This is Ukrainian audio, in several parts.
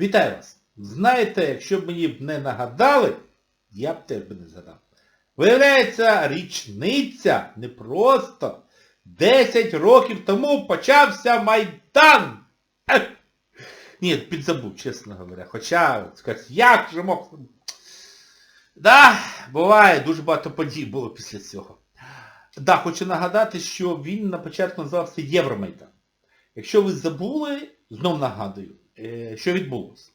Вітаю вас! Знаєте, якщо б мені б не нагадали, я б теж би не згадав. Виявляється, річниця не просто 10 років тому почався Майдан. Ех! Ні, підзабув, чесно говоря. Хоча, скажуть, як же мог... Да, буває, дуже багато подій було після цього. Да, хочу нагадати, що він на початку називався Євромайдан. Якщо ви забули, знов нагадую, що відбулося.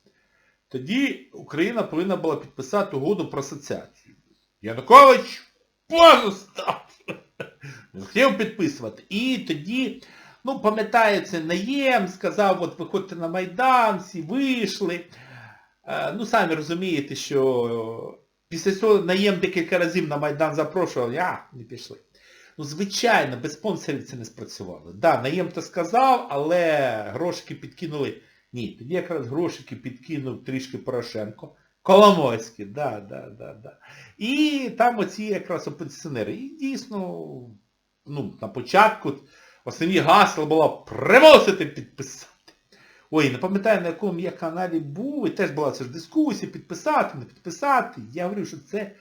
Тоді Україна повинна була підписати угоду про асоціацію. Янукович позу став. Хотів підписувати. І тоді, ну, пам'ятається, наєм сказав, от виходьте на Майдан, всі вийшли. Е, Ну, самі розумієте, що після цього наєм декілька разів на Майдан запрошував, а, не пішли. Ну, звичайно, без спонсорів це не спрацювало. Да, наєм то сказав, але грошики підкинули. Ні, тоді якраз грошики підкинув трішки Порошенко. Коломойський, да, да, да, да. І там оці якраз опозиціонери. І дійсно, ну, на початку основні гасла було примусити підписати. Ой, не пам'ятаю, на якому я каналі був, і теж була це ж дискусія, підписати, не підписати. Я говорю, що це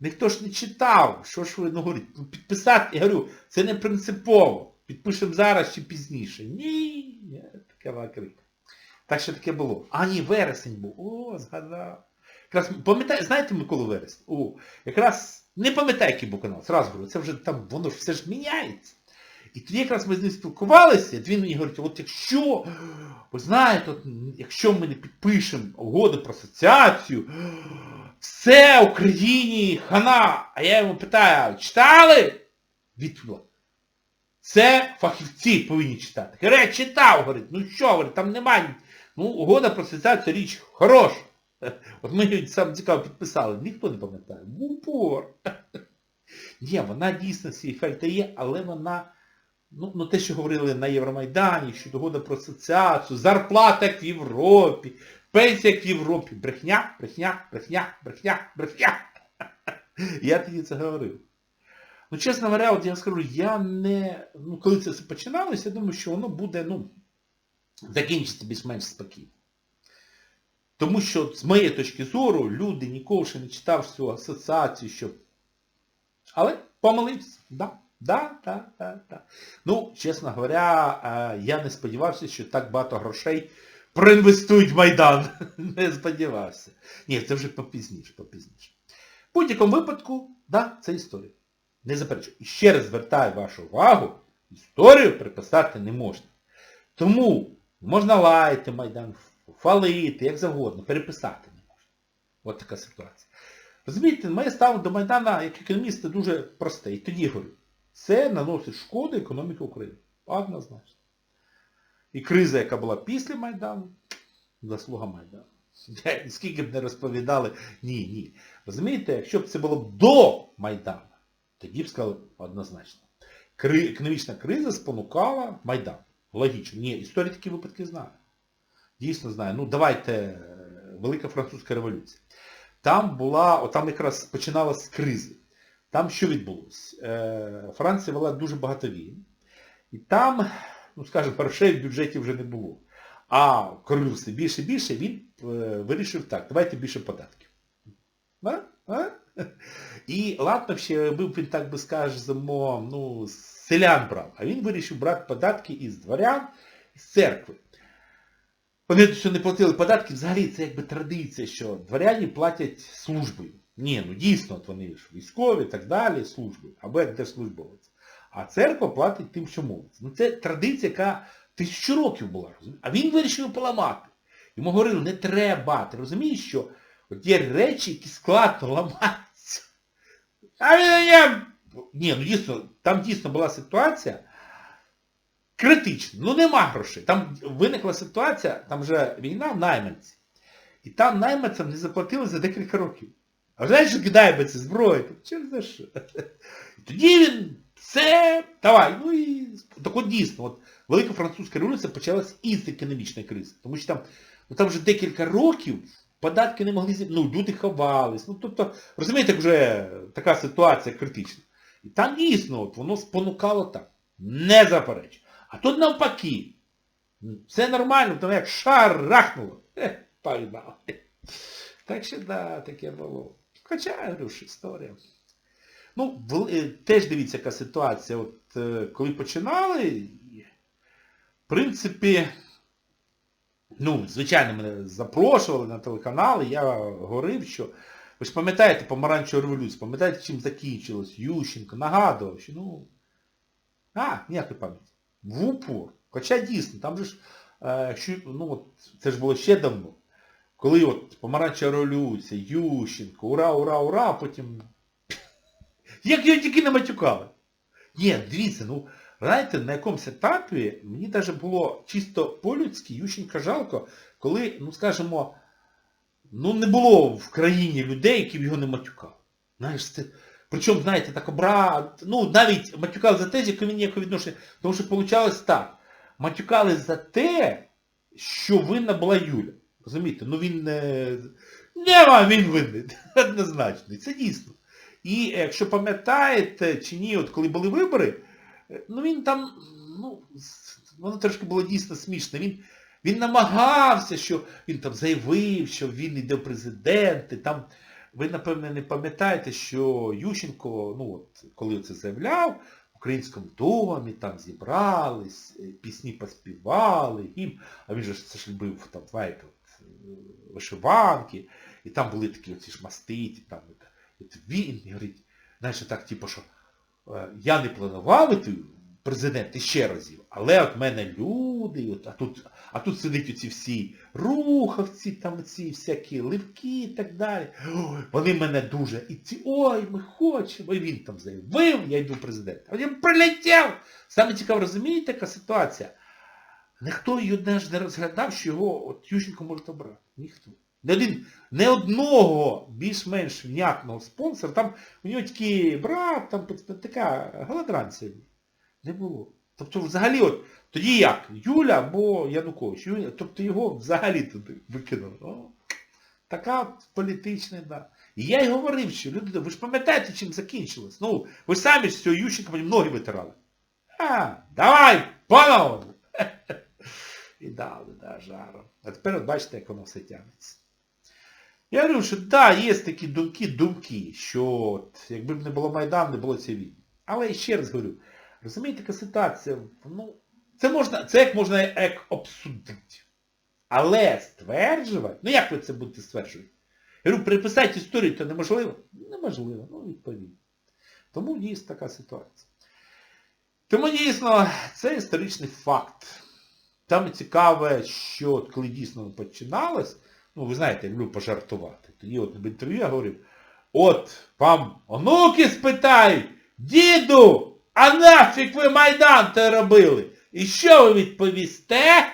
ніхто ж не читав. Що ж ви ну, говорите, ну, підписати, я говорю, це не принципово. Підпишемо зараз чи пізніше. Ні, таке вакрик. Так що таке було. А ні, вересень був. О, згадав. Якраз, пам'ятаю, знаєте Миколу Вересень? О, якраз не пам'ятаю, який був канал. Зразу говорю, це вже там, воно ж все ж міняється. І тоді якраз ми з ним спілкувалися, він мені говорить, от якщо, ви знаєте, от, якщо ми не підпишемо угоду про асоціацію, все Україні хана. А я йому питаю, читали? Відповіла. Це фахівці повинні читати. Я читав, говорить, ну що, говорить, там немає. Ну, угода про асоціацію річ хороша. От ми її сам цікаво підписали. Ніхто не пам'ятає. Упор. Ні, вона дійсно свій ефект дає, але вона, ну, ну те, що говорили на Євромайдані, що угода про асоціацію, зарплата в Європі, пенсія в Європі. Брехня, брехня, брехня, брехня, брехня. Я тоді це говорив. Ну, чесно говоря, от я скажу, я не... Ну, коли це починалося, я думаю, що воно буде, ну, закінчиться більш-менш спокійно. Тому що, з моєї точки зору, люди ніколи ще не читав цю асоціацію, що... Але помилився. Да, да, да, да, да. Ну, чесно говоря, е, я не сподівався, що так багато грошей проінвестують в Майдан. Не сподівався. Ні, це вже попізніше, попізніше. В будь-якому випадку, да, це історія. Не заперечую. І ще раз звертаю вашу увагу, історію приписати не можна. Тому можна лаяти Майдан, фалити, як завгодно, переписати не можна. От така ситуація. Розумієте, моє ставлення до Майдана як економіста дуже просте. І тоді говорю, це наносить шкоду економіці України. Однозначно. І криза, яка була після Майдану, заслуга Майдану. Скільки б не розповідали, ні, ні. Розумієте, якщо б це було б до Майдану, тоді б сказали однозначно. Економічна криза спонукала Майдан. Логічно. Ні, історія такі випадки знає. Дійсно знає. Ну давайте, е, Велика Французька революція. Там була, от там якраз починалася з кризи. Там що відбулося? Е, Франція вела дуже багато війн. І там, ну скажімо, грошей в бюджеті вже не було. А королю все більше і більше, він е, вирішив так, давайте більше податків. А? А? І ладно ще був він, так би скажемо, ну, з селян брав. А він вирішив брати податки із дворян, із церкви. Пам'ятаєте, що не платили податки, взагалі це якби традиція, що дворяні платять службою. Ні, ну дійсно, от вони ж військові так далі, службою, або як держслужбовець. А церква платить тим, що молиться. Ну це традиція, яка тисячу років була, розумієш? А він вирішив поламати. Йому говорили, не треба. Ти розумієш, що от є речі, які складно ламаються. А він. Ні, ну дійсно, там дійсно була ситуація критична. Ну нема грошей. Там виникла ситуація, там вже війна, найманці. І там найманцям не заплатили за декілька років. А знаєш, що кидає би це зброю? Через за що? Тоді він все, давай, ну і так от дійсно, от Велика Французька революція почалась із економічної кризи. Тому що там, ну, там вже декілька років податки не могли зібрати, ну люди ховались. Ну тобто, розумієте, вже така ситуація критична. І там дійсно от, воно спонукало так. Не заперечу. А тут навпаки. Все нормально, там як шар рахнуло. Погнали. Так що да, таке було. Хоча, говорю, ж історія. Ну, е, теж дивіться, яка ситуація. От е, коли починали, в принципі, ну, звичайно, мене запрошували на телеканали, я говорив, що ви ж пам'ятаєте помаранчеву революцію, пам'ятаєте, чим закінчилось Ющенко, нагадував, що ну. А, ніякої пам'яті. В упор. Хоча дійсно, там же ж, е, якщо, ну от, це ж було ще давно. Коли от помаранчева революція, Ющенко, ура, ура, ура, а потім. Як його тільки не матюкали. Ні, дивіться, ну, знаєте, на якомусь етапі мені навіть було чисто по-людськи Ющенка жалко, коли, ну скажімо, ну не було в країні людей, які б його не матюкали. Знаєш, це... Причому, знаєте, так брат, ну навіть матюкали за те, з яким він ніякого відношення. Тому що вийшло так. Матюкали за те, що винна була Юля. Розумієте? Ну він не... Нема, він винний. Однозначно. Це дійсно. І е, якщо пам'ятаєте чи ні, от коли були вибори, е, ну він там, ну, воно трошки було дійсно смішно. Він, він намагався, що він там заявив, що він йде в президенти. Там, ви, напевне, не пам'ятаєте, що Ющенко, ну от, коли це заявляв, в українському домі там зібрались, е, пісні поспівали, їм, а він же це ж любив, там, знаєте, от, е, вишиванки, і там були такі оці ж маститі, там, от, він говорить, знаєш, так, типу, що е, я не планував президент ще разів, але от мене люди, от, а тут, а тут сидять оці всі рухавці, там ці всякі ливки і так далі. Ой, вони мене дуже, і ці, ой, ми хочемо, і він там заявив, я йду президент. А він прилетів. Саме цікаво, розумієте, яка ситуація? Ніхто навіть не розглядав, що його от Ющенко може обрати. Ніхто. Не один, не одного більш-менш внятного спонсора, там у нього тільки брат, там така голодранція. Не було. Тобто взагалі от, тоді як? Юля або Янукович. Юля, тобто його взагалі туди викинули. Така політична, да. І я й говорив, що люди, ви ж пам'ятаєте, чим закінчилось? Ну, ви самі ж цього Ющенка потім ноги витирали. А, давай, панове! І дали, да, жаром. А тепер от бачите, як воно все тягнеться. Я говорю, що да, є такі думки, думки, що от, якби б не було Майдану, не було цієї війни. Але ще раз говорю, розумієте, така ситуація, ну, це можна, це як можна як обсудити. Але стверджувати, ну як ви це будете стверджувати? Я говорю, приписати історію то неможливо? Неможливо, ну відповідно. Тому дійсно така ситуація. Тому дійсно, це історичний факт. Там цікаве, що от коли дійсно починалось, ну ви знаєте, я люблю пожартувати. Тоді от в інтерв'ю я говорив, от вам онуки спитають, діду, а нафіг ви Майдан те робили? І що ви відповісте?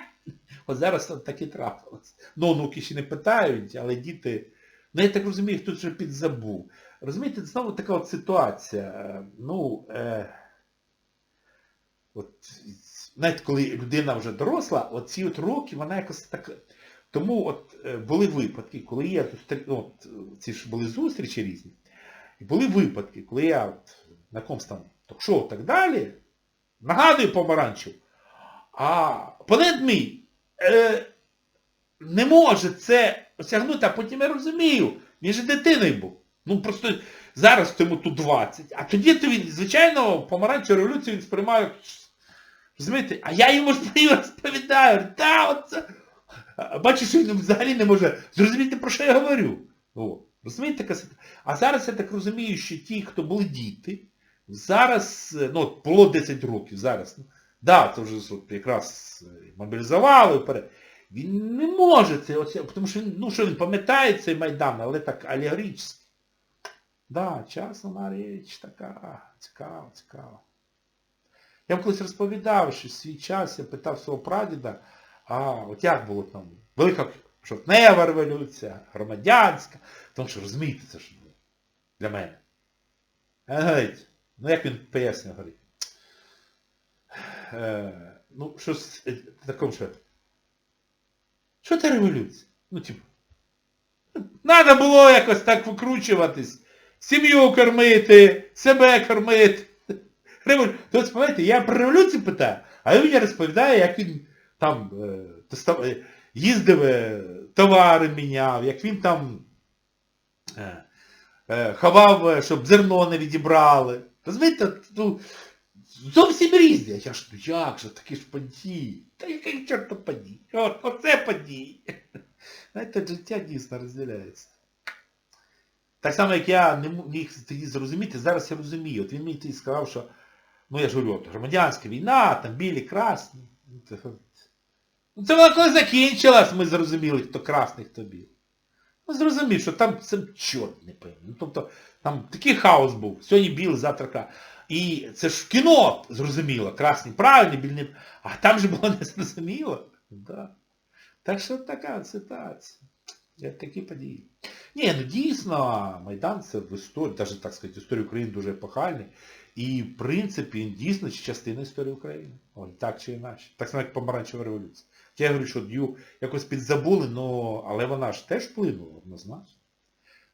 От зараз так і трапилось. Ну, онуки ще не питають, але діти, ну я так розумію, хтось вже підзабув. Розумієте, знову така от ситуація. Ну, е, от, знаєте, коли людина вже доросла, от ці от роки, вона якось так... Тому от е, були випадки, коли я зустр- ну, ці ж були зустрічі різні, і були випадки, коли я от, на комусь там ток-шоу і так далі, нагадую помаранчу, а опонент мій е, не може це осягнути, а потім я розумію, він же дитиною був. Ну просто зараз йому тут 20, а тоді то він, звичайно, помаранчеву революцію він сприймає, розумієте, а я йому розповідаю, та оце. А Бачиш, він взагалі не може зрозуміти, про що я говорю. О, розумієте, така? А зараз я так розумію, що ті, хто були діти, зараз, е, ну, було 10 років, зараз, ну, да, це вже якраз е, мобілізували вперед. Він не може це, тому що він, ну що він пам'ятає цей Майдан, але так алегорично. Да, часна річ така, цікава, цікава. Я колись розповідав, що свій час я питав свого прадіда, а от як було там, велика жовтнева революція, громадянська, тому що розумієте, це ж для мене. Говорить, ну як він пояснює, говорить, е, ну щось е, такому що, що це революція? Ну, типу, треба було якось так викручуватись, сім'ю кормити, себе кормити. Револю... Тобто, пам'ятаєте, я про революцію питаю, а він мені розповідає, як він там, е, е, їздив, е, товари міняв, як він там е, е, ховав, щоб зерно не відібрали. Розумієте, ну, зовсім різні. Я ж, ну як же, такі ж події. Та який чорта подій? От, оце події. Знаєте, життя дійсно розділяється. Так само, як я не міг тоді зрозуміти, зараз я розумію. От він мені тоді сказав, що, ну я ж говорю, от, громадянська війна, там білі, красні. Ну, це, ну, вона коли закінчилась, ми зрозуміли, хто красний, хто білий. Зрозумів, що там це чорт не певний. Ну, тобто, там такий хаос був. Сьогодні біл, завтра красний. І це ж кіно зрозуміло, красний правильний, білий, а там же було не зрозуміло. Да. Так що така ситуація. Я такі події. Ні, ну дійсно, Майдан це в історії, навіть так сказати, історія України дуже епохальний. І в принципі він дійсно частина історії України. Ой, так чи інакше. Так само, як помаранчева революція. Я говорю, що дію якось підзабули, но, але вона ж теж вплинула, однозначно.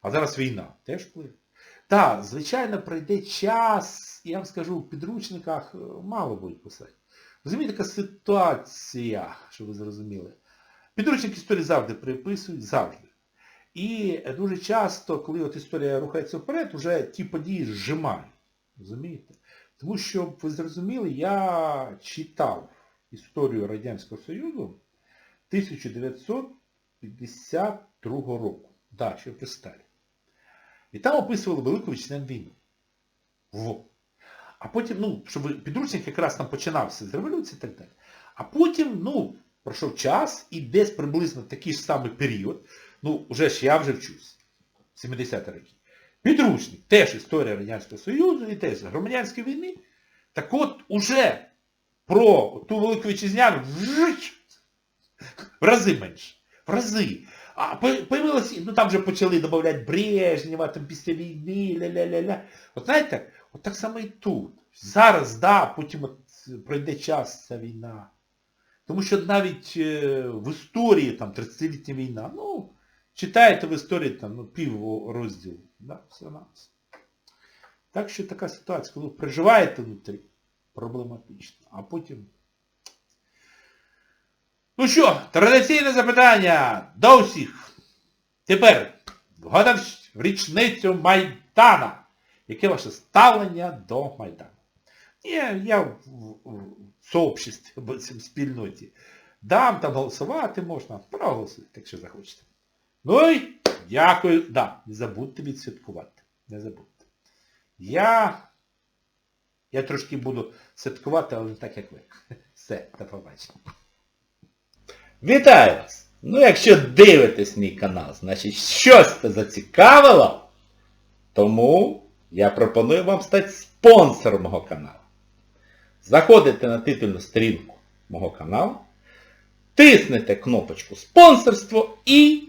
А зараз війна теж вплине. Так, звичайно, пройде час, я вам скажу, в підручниках е, мало будуть писати. Розумієте, така ситуація, щоб ви зрозуміли. Підручник історії завжди приписують, завжди. І дуже часто, коли от історія рухається вперед, вже ті події зжимають. Розумієте? Тому що, щоб ви зрозуміли, я читав історію Радянського Союзу 1952 року. Да, ще при Сталі. І там описували Велику Вітчизняну війну. Во. А потім, ну, щоб підручник якраз там починався з революції і так далі. А потім, ну, пройшов час і десь приблизно такий ж самий період, ну, вже ж я вже вчусь, 70-ті роки. Підручник, теж історія Радянського Союзу і теж громадянської війни. Так от уже про ту Велику Вітчизняну в рази менше. В рази. А появилося, ну там вже почали додавати Брежнєва, там після війни, ля-ля-ля-ля. От знаєте, от так само і тут. Зараз, да, потім от пройде час ця війна. Тому що навіть е, в історії, там, 30-літня війна, ну, читаєте в історії там, ну, пів розділу. Да, все на все. Так що така ситуація, коли переживаєте внутрі, проблематично. А потім... Ну що, традиційне запитання до всіх. Тепер, вгадав в річницю Майдана. Яке ваше ставлення до Майдану? Ні, я в, в, в сообществі, в спільноті. Дам там голосувати можна, проголосуйте, якщо захочете. Ну і дякую. Да, не забудьте відсвяткувати. Не забудьте. Я... Я трошки буду святкувати, але не так, як ви. Все, до побачення. Вітаю вас! Ну, якщо дивитесь мій канал, значить щось це зацікавило, тому я пропоную вам стати спонсором мого каналу. Заходите на титульну сторінку мого каналу, тиснете кнопочку спонсорство і